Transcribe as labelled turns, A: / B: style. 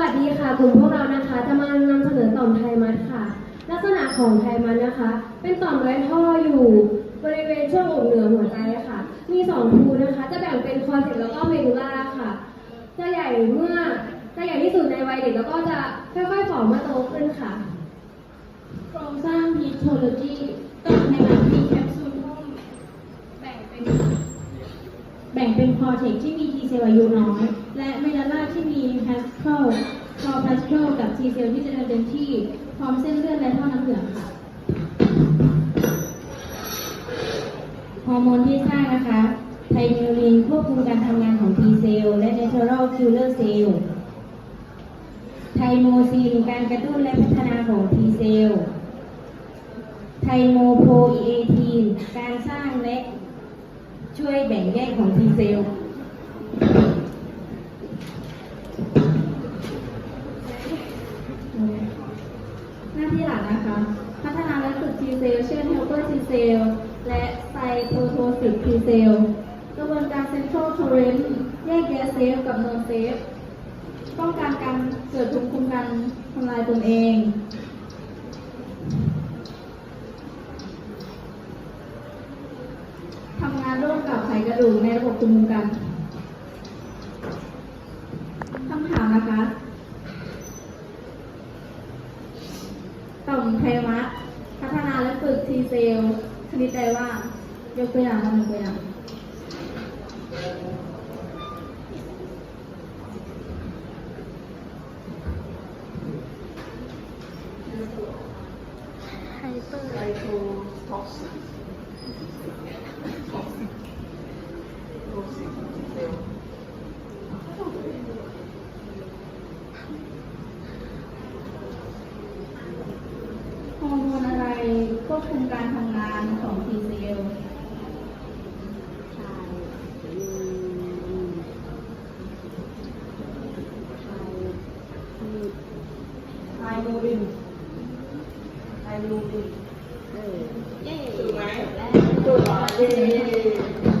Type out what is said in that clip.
A: วัสดีค่ะกลุ่มพวกเรานะคะจะมานำเสนอต่อมไทมัสค่ะ ลักษณะของไทมัสนะคะ เป็นต่อมไร้ท่ออยู่บริเวณช่วงอกเหนือหัวใจค่ะ มีสองภูนะคะ จะแบ่งเป็นคอเซ็ปแล้วก็เมดูล่าค่ะ จะใหญ่เมื่อจะใหญ่ที่สุดในวัยเด็กแล้วก็จะค่อยๆฝ่อเมื่อโตขึ้นค่ะ
B: โครงสร้างฮิสโทโลจีต่อมไขมันมีแคปซูลหุ้มแบ่งเป็นแบ่งเป็นคอเทกที่มีทีเซลอายุน้อย และเมลาล่าที่มีแพสโคลคอพาสโคลกับทีเซลที่จะเดินเต็มที่ พร้อมเส้นเลือดและท่อน้ำเหลืองค่ะฮอร์โมนที่สร้างนะคะไทมิลินควบคุมการทำงานของ T เซลและ Natural Killer Cell ไทโมซินการกระตุ้นและพัฒนาของ T เซลไทโมโพอีเอทีนการสร้างและช่วยแบ่งแยกของ T เซล ห นะคะ พัฒนาและฝึก T เซลเช่น helper T เซลและไซโตโทซิส T เซลกระบวนการ central torrent แยกแยะเซฟกับ non safe ป้องกันการเกิดภูมิคุ้มกันทำลายตนเองทำงานร่วมกับไขกระดูกในระบบภูมิคุ้มกัน คำถามนะคะ ต่อมไทมัสพัฒนาและฝึกทีเซลชนิดใดว่างยกตัวอย่างมาหนึ่งตัวอย่างฮอร์โมนอะไร ควบคุมการทำงานของ TCL
C: ไทมูรินไทมูริน
D: เย้
C: ถูกไหมถูกเหรอเย้